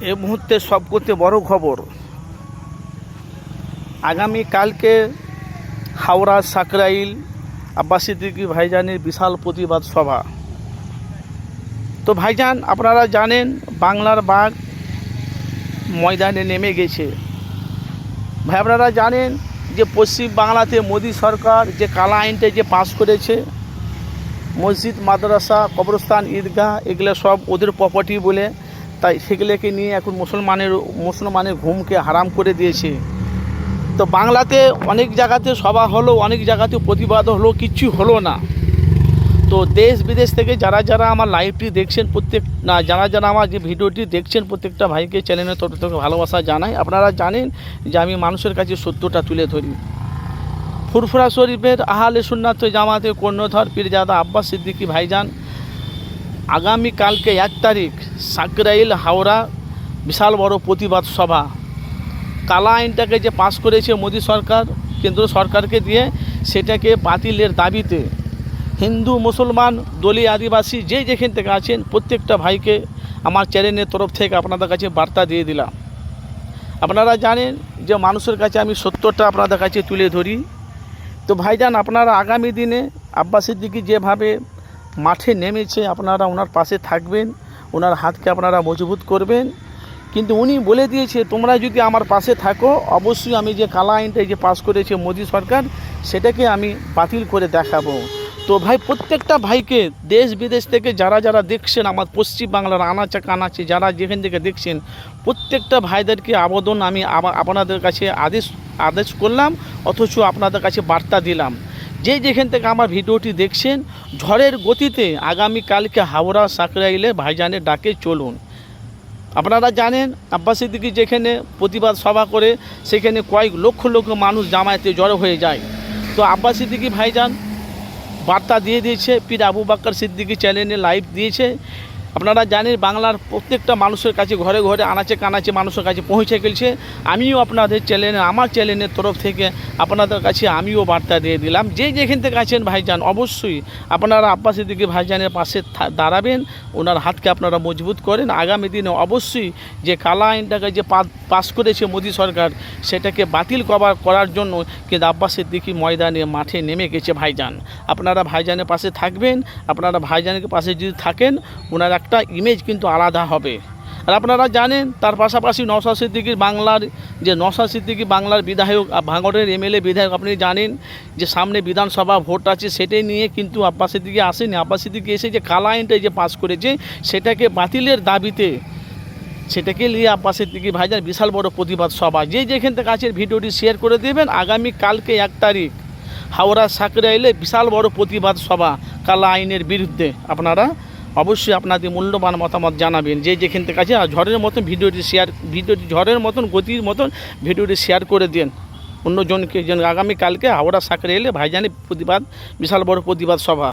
এ মুহূর্তে সব করতে বড় খবর। আগামী কালকে হাওড়া, সাকরাইল, আব্বাস সিদ্দিকি ভাইজানের বিশাল প্রতিবাদ সভা। তো ভাইজান, আপনারা জানেন, বাংলার বাঘ ময়দানে নেমে গেছে। ভাই, আপনারা জানেন যে পশ্চিম বাংলাতে মোদী সরকার যে কালা আইনটা যে পাশ করেছে, মসজিদ, মাদ্রাসা, কবরস্থান, ঈদগাহ, এগুলো সব ওদের প্রপার্টি বলে তাই সেগুলোকে নিয়ে এখন মুসলমানের মুসলমানের ঘুমকে হারাম করে দিয়েছে। তো বাংলাতে অনেক জায়গাতে সভা হলো, অনেক জায়গাতে প্রতিবাদ হলো, কিচ্ছু হলো না। তো দেশ বিদেশ থেকে যারা যারা আমার লাইভটি দেখছেন প্রত্যেক, না, যারা যারা আমার যে ভিডিওটি দেখছেন প্রত্যেকটা ভাইকে চ্যানেলের তরফ থেকে ভালোবাসা জানাই। আপনারা জানেন যে আমি মানুষের কাছে সত্যটা তুলে ধরি। ফুরফুরা শরীফের আহালে সুন্নাত জামাতে কর্ণধর পীরজাদা আব্বাস সিদ্দিকী ভাইজান আগামী কালকে এক তারিখ সাকরাইল হাওড়া বিশাল বড় প্রতিবাদ সভা। কালা আইনটাকে যে পাশ করেছে মোদী সরকার, কেন্দ্র সরকারকে দিয়ে, সেটাকে বাতিলের দাবিতে হিন্দু, মুসলমান, দলি, আদিবাসী যে যেখান থেকে আছেন, প্রত্যেকটা ভাইকে আমার চ্যানেলের তরফ থেকে আপনাদের কাছে বার্তা দিয়ে দিলাম। আপনারা জানেন যে মানুষের কাছে আমি সত্যটা আপনাদের কাছে তুলে ধরি। তো ভাইজান, আপনারা আগামী দিনে আব্বাস দিকে যেভাবে মাঠে নেমেছে, আপনারা ওনার পাশে থাকবেন, ওনার হাতকে আপনারা মজবুত করবেন। কিন্তু উনি বলে দিয়েছে, তোমরা যদি আমার পাশে থাকো, অবশ্যই আমি যে কালা আইনটা যে পাশ করেছে মোদী সরকার, সেটাকে আমি বাতিল করে দেখাবো। তো ভাই, প্রত্যেকটা ভাইকে দেশ বিদেশ থেকে যারা যারা দেখছেন, আমার পশ্চিম বাংলার আনাচে কানাচে যারা যেখান থেকে দেখছেন, প্রত্যেকটা ভাইদেরকে আবেদন আমি আপনাদের কাছে আদেশ আদেশ করলাম, অথচ আপনাদের কাছে বার্তা দিলাম। যে যেখান থেকে আমার ভিডিওটি দেখছেন, ঝড়ের গতিতে আগামী কালকে হাওড়া সাকরাইলে ভাইজানের ডাকে চলুন। আপনারা জানেন আব্বাস সিদ্দিকি যেখানে প্রতিবাদ সভা করে, সেখানে কয়েক লক্ষ লক্ষ মানুষ জামায়াতে জড়ো হয়ে যায়। তো আব্বাস সিদ্দিকি ভাইজান বার্তা দিয়ে দিয়েছে, পীর আবু বাক্কর সিদ্দিকি চ্যানেলে লাইভ দিয়েছে। আপনারা জানেন বাংলার প্রত্যেকটা মানুষের কাছে ঘরে ঘরে আনাচে কানাচে মানুষের কাছে পৌঁছে গেছে। আমিও আপনাদের চ্যানেলে, আমার চ্যানেলের তরফ থেকে আপনাদের কাছে আমিও বার্তা দিয়ে দিলাম। যে যেখান থেকে আছেন ভাইজান, অবশ্যই আপনারা আব্বাস দিকে ভাইজানের পাশে দাঁড়াবেন। ওনার হাতকে আপনারা মজবুত করেন। আগামী দিনে অবশ্যই যে কালা আইনটাকে যে পা- পাস করেছে মোদী সরকার, সেটাকে বাতিল করার করার জন্য কিন্তু আব্বাস দিকে ময়দানে মাঠে নেমে গেছে ভাইজান। আপনারা ভাইজানের পাশে থাকবেন। আপনারা ভাইজানের পাশে যদি থাকেন, ওনার একটা ইমেজ কিন্তু আলাদা হবে। আর আপনারা জানেন, তার পাশাপাশি নশা সিদ্দিকির বাংলার যে নশা সিদ্দিকি বাংলার বিধায়ক ভাঙড়ের এমএলএ বিধায়ক, আপনি জানেন যে সামনে বিধানসভা ভোট আছে, সেটাই নিয়ে কিন্তু আব্বাস সিদ্দিকি আসেনি। আব্বাস সিদ্দিকি এসে যে কালা আইনটা যে পাস করেছে, সেটাকে বাতিলের দাবিতে, সেটাকে নিয়ে আব্বাসের দিকে ভাইজান বিশাল বড় প্রতিবাদ সভা। যে যেখান থেকে আছে ভিডিওটি শেয়ার করে দেবেন। আগামী কালকে এক তারিখ, হাওড়া এলে বিশাল বড় প্রতিবাদ সভা কালা আইনের বিরুদ্ধে। আপনারা অবশ্যই আপনাদের মূল্যবান মতামত জানাবেন। যে যেখান থেকে আছে, আর ঝড়ের মতন ভিডিওটি শেয়ার ভিডিওটি ঝড়ের মতন, গতির মতন ভিডিওটি শেয়ার করে দিন। অন্যজনকে যেন আগামীকালকে হাওড়া সাঁকরে এলে ভাইজানি প্রতিবাদ, বিশাল বড় প্রতিবাদ সভা।